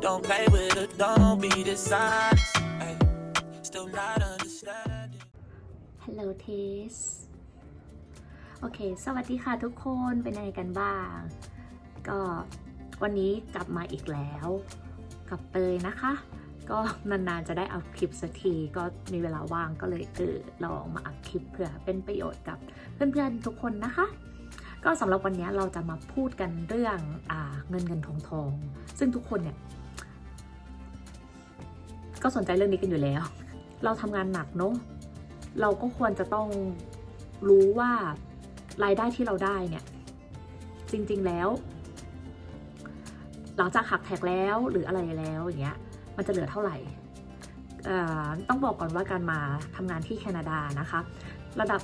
Don't, play with her, don't be dishonest. Still not understanding. Hello Taste โอเค สวัสดีค่ะทุกคน เป็นยังไงกันบ้าง ก็วันนี้กลับมาอีกแล้ว กับเตยนะคะ ก็นานๆจะได้เอาคลิปสักที ก็มีเวลาว่างก็เลยเออลองมาอัดคลิปเพื่อเป็นประโยชน์กับเพื่อนๆทุกคนนะคะ ก็สำหรับวันนี้เราจะมาพูดกันเรื่องอเงินเงินทองทอง ซึ่งทุกคนเนี่ย ก็สนใจเรื่องนี้กันอยู่แล้ว เราทำงานหนักเนอะเราก็ควรจะต้องรู้ว่ารายได้ที่เราได้เนี่ย จริงๆแล้ว หลังจากหักแท็กแล้วหรืออะไรแล้วอย่างเงี้ยมันจะเหลือเท่าไหร่ต้องบอกก่อนว่าการมาทำงานที่แคนาดานะคะ ระดับ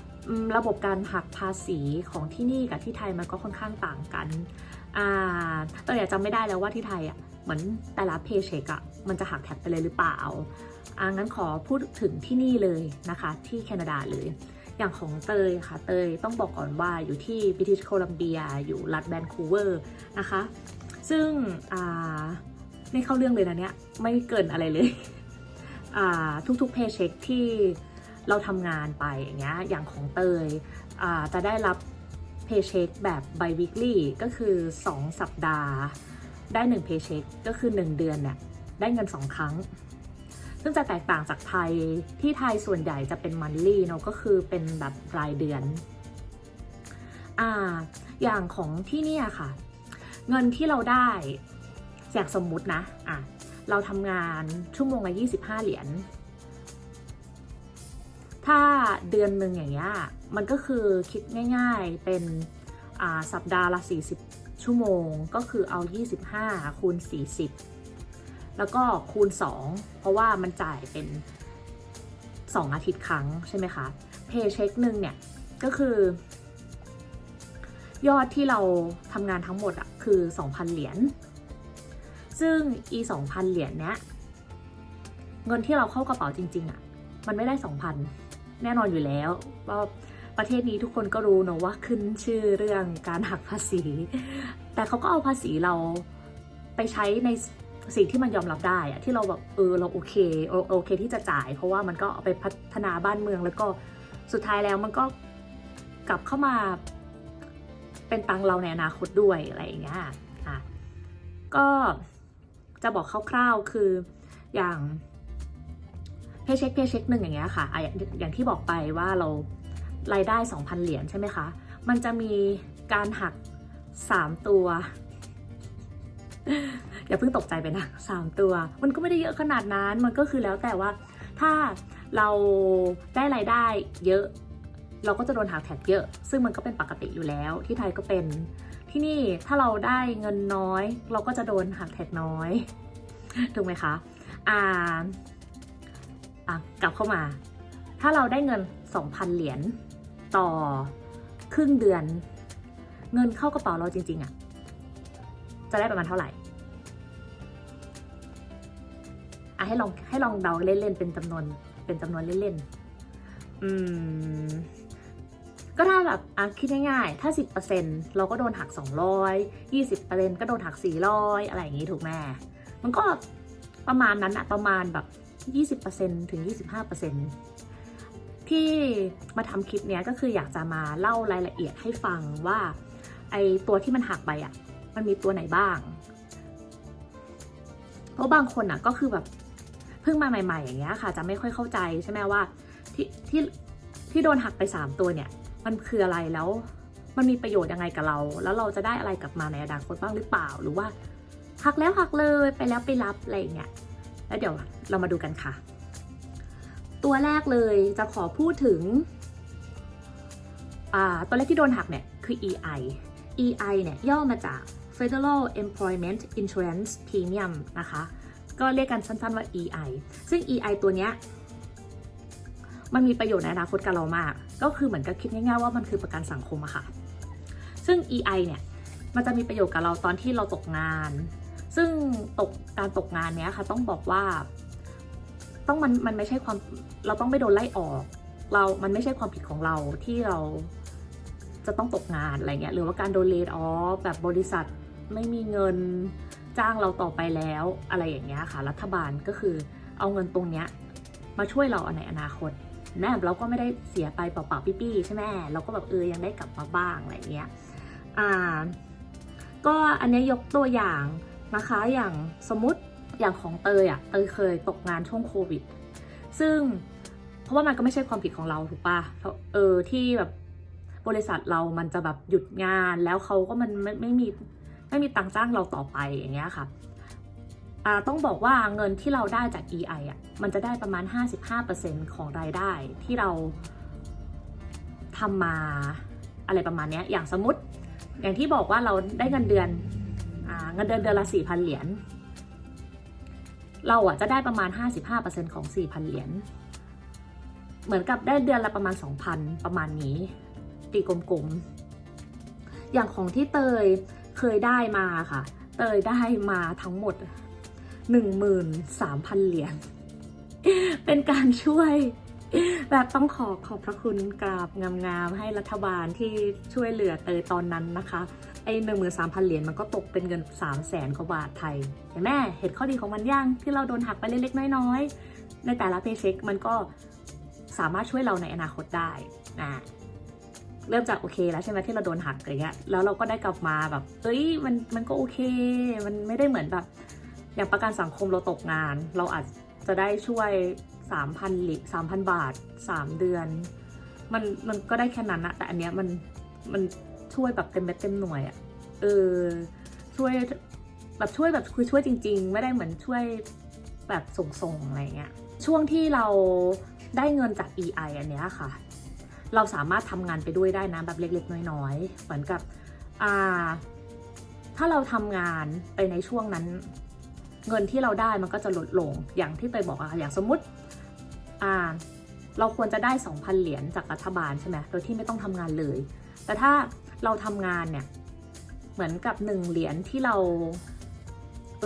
ระบบการหักภาษีของที่นี่กับที่ไทยมันก็ค่อนข้างต่างกันอ่าต่อยากจำไม่ได้แล้วว่าที่ไทยอะเหมือนแต่ละเพย์เช็คอะมันจะหักแท็กไปเลยหรือเปล่าอ่างั้นขอพูดถึงที่นี่เลยนะคะ ที่แคนาดาเลย อย่างของเตยค่ะ เตยต้องบอกก่อนว่าอยู่ที่บริติชโคลัมเบีย อยู่รัฐแวนคูเวอร์นะคะ ซึ่งอ่าไม่เข้าเรื่องเลยนะเนี่ยไม่เกินอะไรเลยอ่าทุกๆเพย์เช็คที่ เราทำงานไปอย่างเงี้ยอย่างของเตยจะได้รับเพย์เช็คแบบ bi weekly ก็คือ 2 สัปดาห์ ได้1เพย์เช็คก็คือ 1 เดือนเนี่ยได้เงิน 2 ครั้ง ซึ่งจะแตกต่างจากไทยที่ไทยส่วนใหญ่จะเป็นมันลี่เนาะก็คือเป็นแบบรายเดือนอ่าอย่างของที่เนี่ยค่ะ เงินที่เราได้อย่างสมมุตินะอะเราทำงานชั่วโมงละ25 เหรียญ ถ้าเดือนหนึ่งอย่างเงี้ยมันก็คือคิดง่ายๆเป็นสัปดาห์ละ 40 ชั่วโมง ก็คือเอา 25 คูณ 40 แล้วก็คูณ 2 เพราะว่ามันจ่ายเป็น 2 อาทิตย์ครั้งใช่ไหมคะเพย์เช็คหนึ่งเนี่ยก็คือยอดที่เราทำงานทั้งหมดอะคือ 2,000 เหรียญ ซึ่งอี 2,000 เหรียญเนี้ย เงินที่เราเข้ากระเป๋าจริง ๆอะมันไม่ได้ 2,000 แน่นอนอยู่แล้วว่าประเทศนี้ทุกคนก็รู้เนอะว่าขึ้นชื่อเรื่องการหักภาษี แต่เขาก็เอาภาษีเราไปใช้ในสิ่งที่มันยอมรับได้อะที่เราแบบเออเราโอเคโอโอเคที่จะจ่าย เพราะว่ามันก็เอาไปพัฒนาบ้านเมืองแล้วก็สุดท้ายแล้วมันก็กลับเข้ามาเป็นตังเราในอนาคตด้วยอะไรอย่างเงี้ยอะก็จะบอกคร่าวๆคืออย่าง เพย์เช็คเพย์เช็คหนึ่งอย่างเงี้ยค่ะออย่างที่บอกไปว่าเรารายได้ 2,000 เหรียญใช่ไหมคะ มันจะมีการหัก 3 ตัว อย่าเพิ่งตกใจไปนะสามตัว มันก็ไม่ได้เยอะขนาดนั้น มันก็คือแล้วแต่ว่า ถ้าเราได้รายได้เยอะ เราก็จะโดนหักแท็กเยอะ ซึ่งมันก็เป็นปกติอยู่แล้ว ที่ไทยก็เป็น ที่นี่ถ้าเราได้เงินน้อย เราก็จะโดนหักแท็กน้อย ถูกไหมคะ อ่า อะกลับเข้ามา ถ้าเราได้เงิน 2,000 เหรียญต่อครึ่งเดือน เงินเข้ากระเป๋าเราจริง ๆอะ่ะ จะได้ประมาณเท่าไหร่อะให้ลองให้ลองเดาเล่นๆเป็นจำนวน เป็นจำนวนเล่นๆอืมก็ถ้าแบบอะคิดง่ายๆ ถ้า 10%เราก็โดนหัก 200 20%ก็โดนหัก 400 อะไรอย่างงี้ถูกไหมมันก็ประมาณนั้นอะประมาณแบบ 20%ถึง 25%ที่มาทำคลิปเนี้ยก็คืออยากจะมาเล่ารายละเอียดให้ฟังว่าไอตัวที่มันหักไปอะมันมีตัวไหนบ้าง เพราะบางคนอะก็คือแบบเพิ่งมาใหม่ ๆ อย่างเงี้ยค่ะ จะไม่ค่อยเข้าใจใช่ไหมว่าที่ที่ที่โดนหักไป 3 ตัวเนี่ย มันคืออะไรแล้วมันมีประโยชน์ยังไงกับเรา แล้วเราจะได้อะไรกลับมาในอนาคตบ้างหรือเปล่า หรือว่าหักแล้วหักเลยไปแล้วไปรับอะไรอย่างเงี้ย แล้วเดี๋ยวเรามาดูกันค่ะ ตัวแรกเลยจะขอพูดถึงตัวแรกที่โดนหักเนี่ยคือ EI EI เนี่ยย่อมาจาก Federal Employment Insurance Premium นะคะ ก็เรียกกันสั้นๆว่า EI ซึ่ง EI ตัวเนี้ยมันมีประโยชน์ในอนาคตกับเรามาก ก็คือเหมือนกับคิดง่ายๆว่ามันคือประกันสังคมอะค่ะ ซึ่ง EI เนี่ย มันจะมีประโยชน์กับเราตอนที่เราตกงาน ซึ่งตกการตกงานเนี้ยค่ะต้องบอกว่า ต้องมันมันไม่ใช่ความเราต้องไม่โดนไล่ออก เรา มันไม่ใช่ความผิดของเราที่เราจะต้องตกงานอะไรเงี้ยหรือว่าการโดนเล y o ออฟแบบบริษัทไม่มีเงินจ้างเราต่อไปแล้วอะไรอย่างเงี้ยค่ะ รัฐบาลก็คือเอาเงินตรงเนี้ยมาช่วยเราในอนาคตแม่เราก็ไม่ได้เสียไปเปล่าๆปี้ๆใช่ไหมเราก็แบบเออยังได้กลับมาบ้างอะไรเงี้ยอ่าก็อันนี้ยกตัวอย่าง นะคะ อย่างสมมติอย่างของเตยอะเตยเคยตกงานช่วงโควิด ซึ่งเพราะว่ามันก็ไม่ใช่ความผิดของเราถูกปะเพราะเออที่แบบบริษัทเรามันจะแบบหยุดงานแล้วเขาก็มันไม่ไม่มีไม่มีตังค์จ้างเราต่อไปอย่างเงี้ยค่ะอ่าต้องบอกว่าเงินที่เราได้จาก EI อะมันจะได้ประมาณ 55%ของรายได้ที่เราทำมาอะไรประมาณเนี้ยอย่างสมมติ อย่างที่บอกว่าเราได้เงินเดือน เงินเดือนเดือนละ4,000 เหรียญ เราอะจะได้ประมาณ 55%ของ 4,000 เหรียญ เหมือนกับได้เดือนละประมาณ 2,000 ประมาณนี้ ตีกลมๆ อย่างของที่เตยเคยได้มาค่ะ เตยได้มาทั้งหมด 13,000 เหรียญ เป็นการช่วย แบบต้องขอขอบพระคุณกราบงามๆให้รัฐบาลที่ช่วยเหลือเตยตอนนั้นนะคะ ไอ้หนึ่งหมื่นสามพันเหรียญมันก็ตกเป็นเงินสามแสนกว่าบาทไทยเห็นไหมเห็นข้อดีของมันย่างที่เราโดนหักไปเล็กๆน้อยๆ ในแต่ละเพย์เช็คมันก็สามารถช่วยเราในอนาคตได้นะเริ่มจากโอเคแล้วใช่ไหมที่เราโดนหักอย่างเงี้ย แล้วเราก็ได้กลับมาแบบ เอ้ยมันมันก็โอเค มันไม่ได้เหมือนแบบ อย่างประกันสังคมเราตกงาน เราอาจจะได้ช่วย สามพันหลิสามพันบาทสามเดือน มันมันก็ได้แค่นั้นนะแต่อันเนี้ยมันมันช่วยแบบเต็มเม็ดเต็มหน่วยอะเออช่วยแบบช่วยแบบคือช่วยจริง ๆ ไม่ได้เหมือนช่วยแบบส่งๆอะไรเงี้ยช่วงที่เราได้เงินจาก EI อันเนี้ยค่ะ เราสามารถทำงานไปด้วยได้นะแบบเล็กๆ น้อยๆ เหมือนกับอ่าถ้าเราทำงานไปในช่วงนั้น เงินที่เราได้มันก็จะลดลงอย่างที่ไปบอกอะค่ะอย่างสมมติ อ่าเราควรจะได้ 2,000 เหรียญจากรัฐบาลใช่ไหมโดยที่ไม่ต้องทำงานเลย แต่ถ้าเราทำงานเนี่ย เหมือนกับ 1 เหรียญที่เรา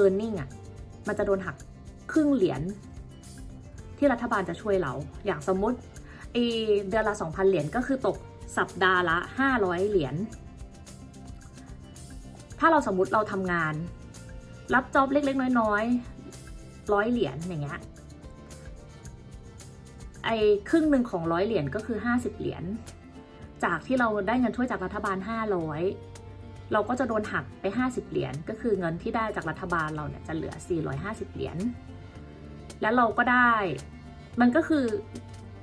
e a r n i n g อะ มันจะโดนหักครึ่งเหรียญที่รัฐบาลจะช่วยเรา อย่างสมมุติไอเดือนละ 2,000 เหรียญก็คือตกสัปดาห์ละ 500 เหรียญ ถ้าเราสมมุติเราทำงาน รับจ็อบเล็กๆ น้อยๆร้อยเหรียญอย่างเงี้ย ไอ้ครึ่งหนึ่งของร้อยเหรียญก็คือ 50 เหรียญจากที่เราได้เงินช่วยจากรัฐบาล 500 เราก็จะโดนหักไป 50 เหรียญก็คือเงินที่ได้จากรัฐบาลเราเนี่ยจะเหลือ 450 เหรียญแล้วเราก็ได้มันก็คือ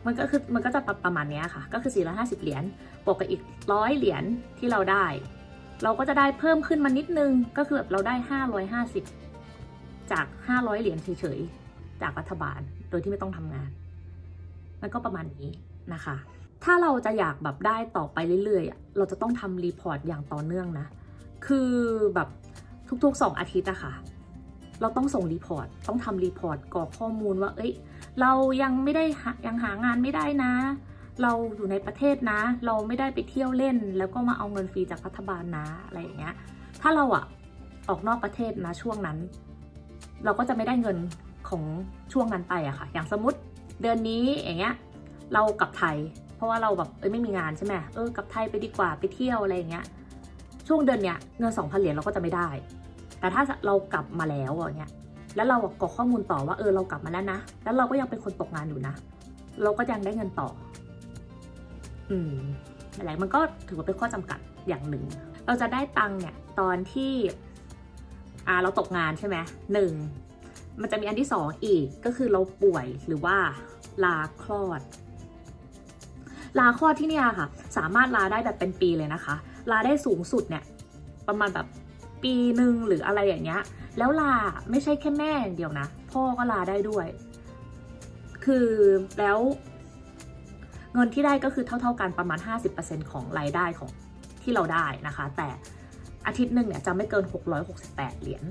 มันก็คือมันก็จะประมาณนี้ค่ะ ก็คือ 450 เหรียญบวกกับอีกร้อยเหรียญที่เราได้ เราก็จะได้เพิ่มขึ้นมานิดนึงก็คือแบบเราได้ 550 จาก 500 เหรียญเฉยๆจากรัฐบาลโดยที่ไม่ต้องทำงาน มันก็ประมาณนี้นะคะ ถ้าเราจะอยากแบบได้ต่อไปเรื่อยๆ เราจะต้องทำรีพอร์ตอย่างต่อเนื่องนะ คือแบบทุกๆ 2 อาทิตย์อะค่ะ เราต้องส่งรีพอร์ต ต้องทำรีพอร์ตกรอกข้อมูลว่า เอ้ย เรายังไม่ได้ยังหางานไม่ได้นะ เราอยู่ในประเทศนะ เราไม่ได้ไปเที่ยวเล่น แล้วก็มาเอาเงินฟรีจากรัฐบาลนะ อะไรอย่างเงี้ย ถ้าเราอะออกนอกประเทศนะช่วงนั้น เราก็จะไม่ได้เงินของช่วงนั้นไปอะค่ะ อย่างสมมติ เดือนนี้อย่างเงี้ยเรากลับไทย เพราะว่าเราแบบเอ้ยไม่มีงานใช่ไหมเออกลับไทยไปดีกว่าไปเที่ยวอะไรอย่างเงี้ยช่วงเดือนเนี้ยเงินสองพันเหรียญเราก็จะไม่ได้ แต่ถ้าเรากลับมาแล้วอย่างเงี้ยแล้วเรากรอกข้อมูลต่อว่าเออเรากลับมาแล้วนะแล้วเราก็ยังเป็นคนตกงานอยู่นะ เราก็ยังได้เงินต่อ อืมอะไรมันก็ถือว่าเป็นข้อจำกัดอย่างหนึ่ง เราจะได้ตังค์เนี่ยตอนที่อ่าเราตกงานใช่ไหมหนึ่ง มันจะมีอันที่สองอีกก็คือเราป่วยหรือว่าลาคลอด ลาคลอดที่เนี่ยค่ะ สามารถลาได้แบบเป็นปีเลยนะคะ ลาได้สูงสุดเนี่ยประมาณแบบปีหนึ่งหรืออะไรอย่างเงี้ย แล้วลาไม่ใช่แค่แม่อย่างเดียวนะ พ่อก็ลาได้ด้วย คือแล้วเงินที่ได้ก็คือเท่า ๆกันประมาณ 50%ของรายได้ของที่เราได้นะคะ แต่อาทิตย์หนึ่งเนี่ยจะไม่เกิน 668 เหรียญ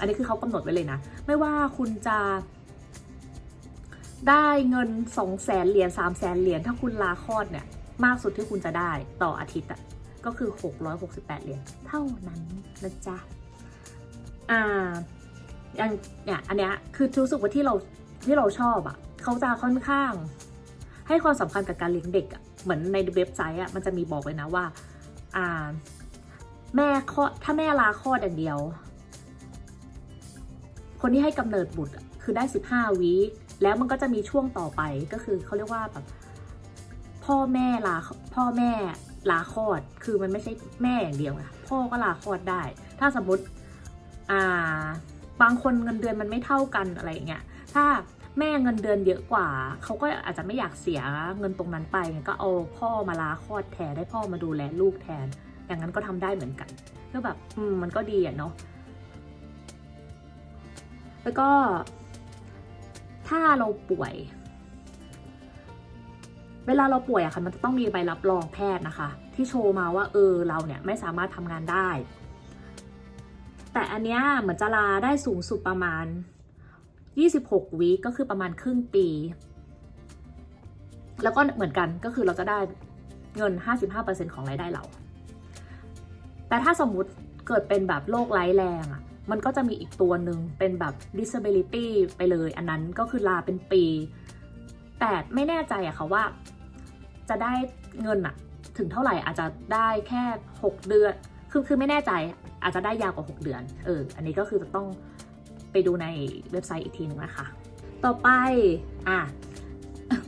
อันนี้คือเขากำหนดไว้เลยนะ ไม่ว่าคุณจะได้เงิน2 0 0แสนเหรียญ3 0 0แสนเหรียญถ้าคุณลาคลอดเนี่ย มากสุดที่คุณจะได้ต่ออาทิตย์อะก็คือ 668 เหรียญเท่านั้นนะจ๊ะ อ่าอย่างเนี่ยอันเนี้ยคือรู้สึกว่าที่เราที่เราชอบอะ่ะเขาจะค่อนข้าง ให้ความสำคัญกับการเลี้ยงเด็กอะ่ะเหมือนในเว็บไซต์อะมันจะมีบอกเลยนะว่า อ่า แม่คลอดถ้าแม่ลาคลอดอย่างเดียว คนที่ให้กำเนิดบุตรคือได้ 15วีแล้วมันก็จะมีช่วงต่อไปก็คือเขาเรียกว่าแบบพ่อแม่ลาพ่อแม่ลาคลอด คือมันไม่ใช่แม่อย่างเดียวนะพ่อก็ลาคลอดได้ ถ้าสมมติอ่าบางคนเงินเดือนมันไม่เท่ากันอะไรอย่างเงี้ยถ้าแม่เงินเดือนเยอะกว่า เขาก็อาจจะไม่อยากเสียเงินตรงนั้นไปก็เอาพ่อมาลาคลอดแทนได้พ่อมาดูแลลูกแทน อย่างนั้นก็ทำได้เหมือนกันก็แบบ อืม มันก็ดีอะเนาะ แล้วก็ ถ้าเราป่วย เวลาเราป่วยอะค่ะมันจะต้องมีใบรับรองแพทย์นะคะ ที่โชว์มาว่าเออเราเนี่ยไม่สามารถทำงานได้ แต่อันเนี้ยเหมือนจะลาได้สูงสุดประมาณ 26วีก็คือประมาณครึ่งปี แล้วก็เหมือนกันก็คือเราจะได้เงิน 55%ของรายได้เรา แต่ถ้าสมมุติเกิดเป็นแบบโรคร้ายแรงอะ มันก็จะมีอีกตัวหนึ่งเป็นแบบ disability ไปเลย อันนั้นก็คือลาเป็นปี แต่ไม่แน่ใจอะค่ะว่า จะได้เงินอะถึงเท่าไหร่อาจจะได้แค่ 6 เดือน คือคือไม่แน่ใจอาจจะได้ยาวกว่า 6 เดือน เออ อันนี้ก็คือจะต้องไปดูในเว็บไซต์อีกทีหนึงนะคะ ต่อไป อะ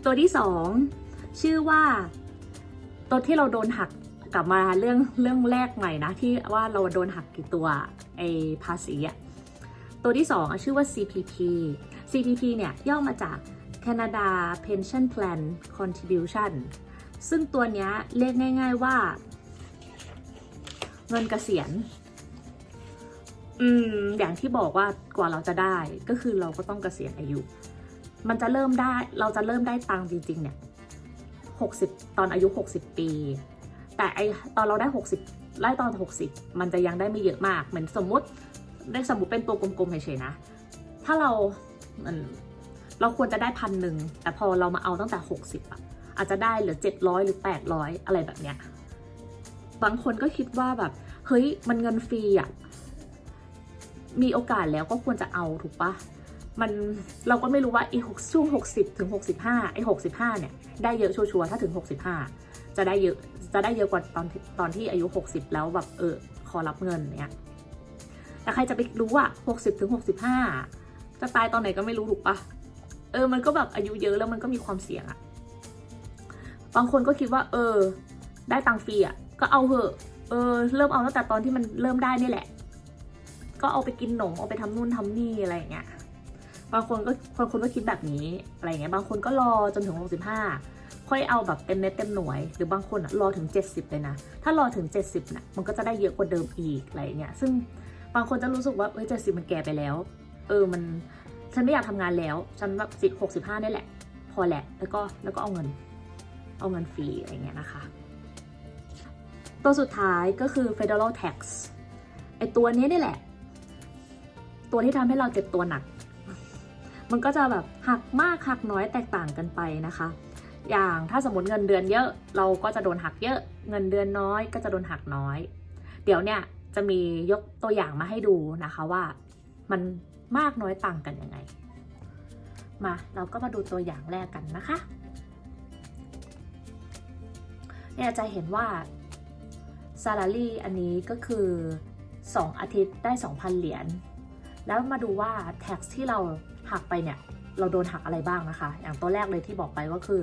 ตัวที่สองชื่อว่าตัวที่เราโดนหักกลับมาเรื่องเรื่องแรกใหม่นะ ที่ว่าเราโดนหักกี่ตัว อภาษีอะตัวที่สองชื่อว่า CPP CPP เนี่ยย่อมาจาก Canada Pension Plan Contribution ซึ่งตัวเนี้ยเรียกง่ายๆว่า เงินเกษียณ อืม อย่างที่บอกว่ากว่าเราจะได้ก็คือเราก็ต้องเกษียณอายุ มันจะเริ่มได้เราจะเริ่มได้ตังค์จริงๆเนี่ย60 ตอนอายุ 60 ปี แต่ไอตอนเราได้ 60 ไล่ตอน 60 มันจะยังได้ไม่เยอะมาก เหมือนสมมติได้สมมติเป็นตัวกลมๆเฉยๆนะ ถ้าเรามันเราควรจะได้พันหนึ่ง แต่พอเรามาเอาตั้งแต่ 60อะอาจจะได้เหลือ 700 หรือ 800 อะไรแบบเนี้ย บางคนก็คิดว่าแบบ เฮ้ย มันเงินฟรีอะมีโอกาสแล้วก็ควรจะเอาถูกปะมันเราก็ไม่รู้ว่าไอ้หกช่วง 60 ถึง 65ไอ้65 เนี่ย ได้เยอะชัวร์ๆถ้าถึง 65 จะได้เยอะ จะได้เยอะกว่าตอนตอนที่อายุ 60 แล้วแบบเออขอรับเงินเนี่ยแต่ใครจะไปรู้อะ60ถึง65จะตายตอนไหนก็ไม่รู้ถูกปะเออ มันก็แบบอายุเยอะแล้วมันก็มีความเสี่ยงอะบางคนก็คิดว่า เออ ได้ตังฟรีอะก็เอาเหอะ เออ เริ่มเอาตั้งแต่ตอนที่มันเริ่มได้นี่แหละ ก็เอาไปกินหนมเอาไปทำนู่นทำนี่อะไรอย่างเงี้ย บางคนก็บางคนก็คิดแบบนี้อะไรเงี้ย บางคนก็รอจนถึง65 ค่อยเอาแบบเต็มเม็ดเต็มหน่วย หรือบางคนอะรอถึง 70 เลยนะ ถ้ารอถึง 70น่ะมันก็จะได้เยอะกว่าเดิมอีกอะไรเงี้ยซึ่งบางคนจะรู้สึกว่าเฮ้ย70มันแก่ไปแล้ว เออมันฉันไม่อยากทำงานแล้ว ฉันแบบสิบหกสิบห้านี่แหละ พอแหละ แล้วก็แล้วก็เอาเงิน เอาเงินฟรีอะไรเงี้ยนะคะ ตัวสุดท้ายก็คือ federal tax ไอตัวนี้นี่แหละ ตัวที่ทำให้เราเจ็บตัวหนัก มันก็จะแบบหักมากหักน้อยแตกต่างกันไปนะคะ อย่างถ้าสมมติเงินเดือนเยอะ เราก็จะโดนหักเยอะ เงินเดือนน้อยก็จะโดนหักน้อย เดี๋ยวเนี่ยจะมียกตัวอย่างมาให้ดูนะคะว่า มันมากน้อยต่างกันยังไง มาเราก็มาดูตัวอย่างแรกกันนะคะเนี่ยจะเห็นว่า salary อันนี้ก็คือ 2 อาทิตย์ได้ 2,000 เหรียญแล้วมาดูว่า tax ที่เราหักไปเนี่ย เราโดนหักอะไรบ้างนะคะ อย่างตัวแรกเลยที่บอกไปก็คือ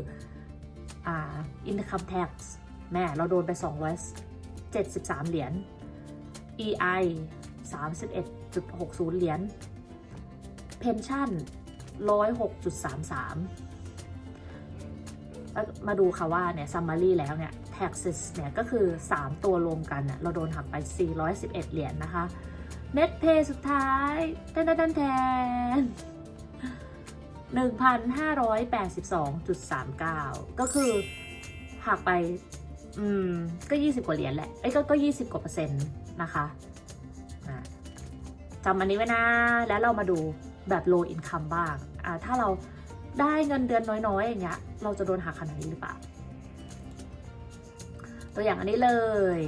อ่า income tax แม่เราโดนไป 273 เหรียญ EI 31.60 เหรียญ pension 106.33 มาดูค่ะว่าเนี่ย summary แล้วเนี่ย taxes เนี่ยก็คือ 3 ตัวรวมกันเนี่ยเราโดนหักไป 411 เหรียญนะคะ net pay สุดท้ายแทนแทนแทน 1,582.39 ก็คือหักไป อืม ก็ 20 กว่าเหรียญแหละ เอ้ยก็ก็ 20 กว่าเปอร์เซ็นต์นะคะจำอันนี้ไว้นะ แล้วเรามาดูแบบ low income บ้าง อ่า ถ้าเราได้เงินเดือนน้อยๆ อย่างเงี้ย เราจะโดนหักขนาดนี้หรือเปล่า ตัวอย่างอันนี้เลย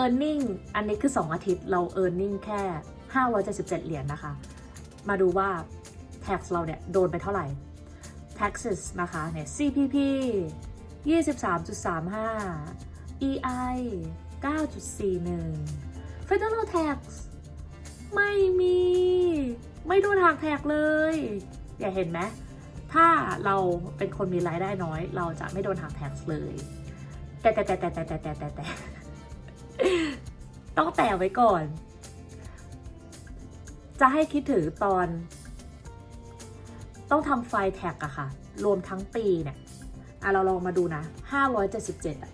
earning อันนี้คือ 2 อาทิตย์ เรา earning แค่577เหรียญนะคะ มาดูว่า tax เราเนี่ยโดนไปเท่าไหร่ taxes นะคะเนี่ย CPP 23.35 EI 9.41 Federal Tax ไม่มี ไม่โดนหักแท็กเลย อย่าเห็นไหม ถ้าเราเป็นคนมีรายได้น้อย เราจะไม่โดนหักแท็กเลย แต่แต่แต่แต่แต่แต่แต่แต่ต่ต้องแต่ไว้ก่อน จะให้คิดถึงตอน ต้องทำไฟล์แท็กอะค่ะ รวมทั้งปีเนี่ยอะเราลองมาดูนะ 577อะ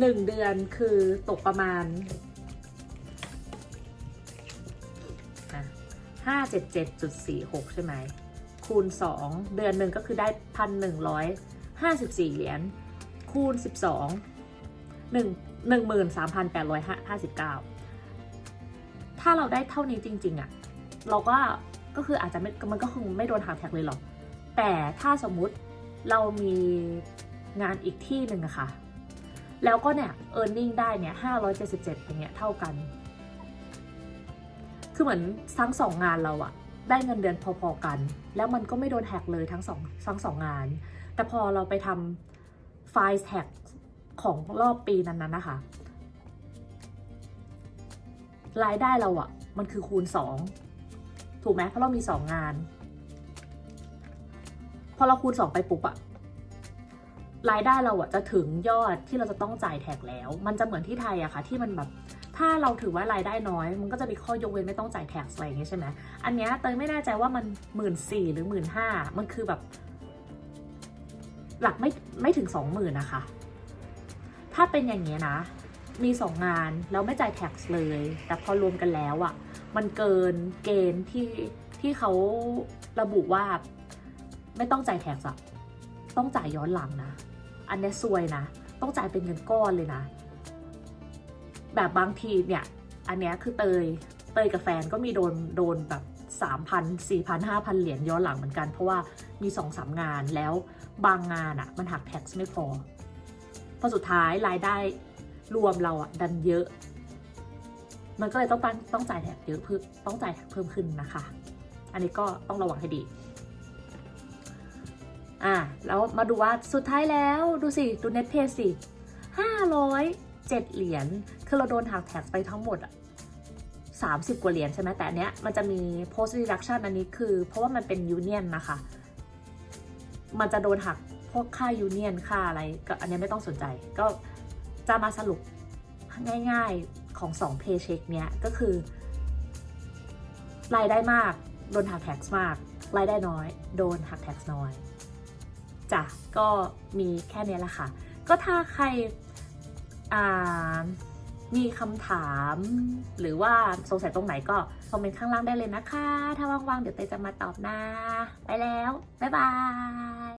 หนึ่งเดือนคือตกประมาณห้าเจ็ดเจ็ดจุดสี่หกใช่ไหม คูณสองเดือนหนึ่งก็คือได้พันหนึ่งร้อยห้าสิบสี่เหรียญ คูณสิบสองหนึ่งหนึ่งหมื่นสามพันแปดร้อยห้าสิบเก้าถ้าเราได้เท่านี้จริง ๆอะเราก็ ก็คืออาจจะไม่มันก็คงไม่โดนหักแท็กเลยหรอก แต่ถ้าสมมุติเรามีงานอีกที่หนึ่งอะค่ะ แล้วก็เนี่ย e a r n i n g ได้เนี่ย577อยเจ็ดสิบเจ็ดอย่างเงี้ยเท่ากัน คือเหมือนทั้งสองงานเราอะได้เงินเดือนพอๆกัน แล้วมันก็ไม่โดนแฮกเลยทั้งสองทั้งสองงาน แต่พอเราไปทำไฟล์แท็กของรอบปีนั้นๆนะคะรายได้เราอะมันคือคูณสอง ถูกไหมเพราะเรามีสองงาน พอเราคูณสองไปปุ๊บอะรายได้เราอะจะถึงยอดที่เราจะต้องจ่ายแท็กแล้ว มันจะเหมือนที่ไทยอะค่ะ ที่มันแบบ ถ้าเราถือว่ารายได้น้อย มันก็จะมีข้อยกเว้นไม่ต้องจ่ายแท็กอะไรอย่างเงี้ยใช่ไหมอันเนี้ยเตยไม่แน่ใจว่ามันหมื่นสี่หรือหมื่นห้ามันคือแบบ หลักไม่ไม่ถึงสองหมื่นนะคะ ถ้าเป็นอย่างเงี้ยนะ มีสองงานแล้วไม่จ่ายแท็กเลย แต่พอรวมกันแล้วอะ มันเกินเกณฑ์ที่ที่เขาระบุว่า ไม่ต้องจ่ายแท็กอะต้องจ่ายย้อนหลังนะ อันนี้ซวยนะ ต้องจ่ายเป็นเงินก้อนเลยนะ แบบบางทีเนี่ย อันนี้คือเตย เตยกับแฟนก็มีโดนโดนแบบสามพันสี่พันห้าพันเหรียญย้อนหลังเหมือนกัน เพราะว่ามีสองสามงานแล้วบางงานอะมันหักแท็กซ์ไม่พอพอสุดท้ายรายได้รวมเราอะดันเยอะ มันก็เลยต้องตั้งต้องจ่ายแท็กเยอะเพิ่มต้องจ่ายแท็กเพิ่มขึ้นนะคะ อันนี้ก็ต้องระวังให้ดีอะแล้วมาดูว่าสุดท้ายแล้วดูสิ ดูเน็ตเพย์สิห้าร้อยเจ็ดเหรียญคือเราโดนหักแท็กไปทั้งหมดอะสามสิบกว่าเหรียญใช่ไหมแต่เนี้ยมันจะมี post deduction อันนี้คือ เพราะว่ามันเป็นยูเนียนนะคะ มันจะโดนหักพวกค่ายูเนียนค่าอะไรก็อันนี้ไม่ต้องสนใจ ก็จะมาสรุปง่าย ๆ ของสองเพย์เช็คเนี้ยก็คือ รายได้มาก โดนหักแท็กมาก รายได้น้อย โดนหักแท็กน้อยจ้ะก็มีแค่นี้แหละค่ะ ก็ถ้าใครมีคำถามหรือว่าสงสัยตรงไหนก็คอมเมนต์ข้างล่างได้เลยนะคะ ถ้าว่างๆ เดี๋ยวเตยจะมาตอบนะ ไปแล้ว บ๊ายบาย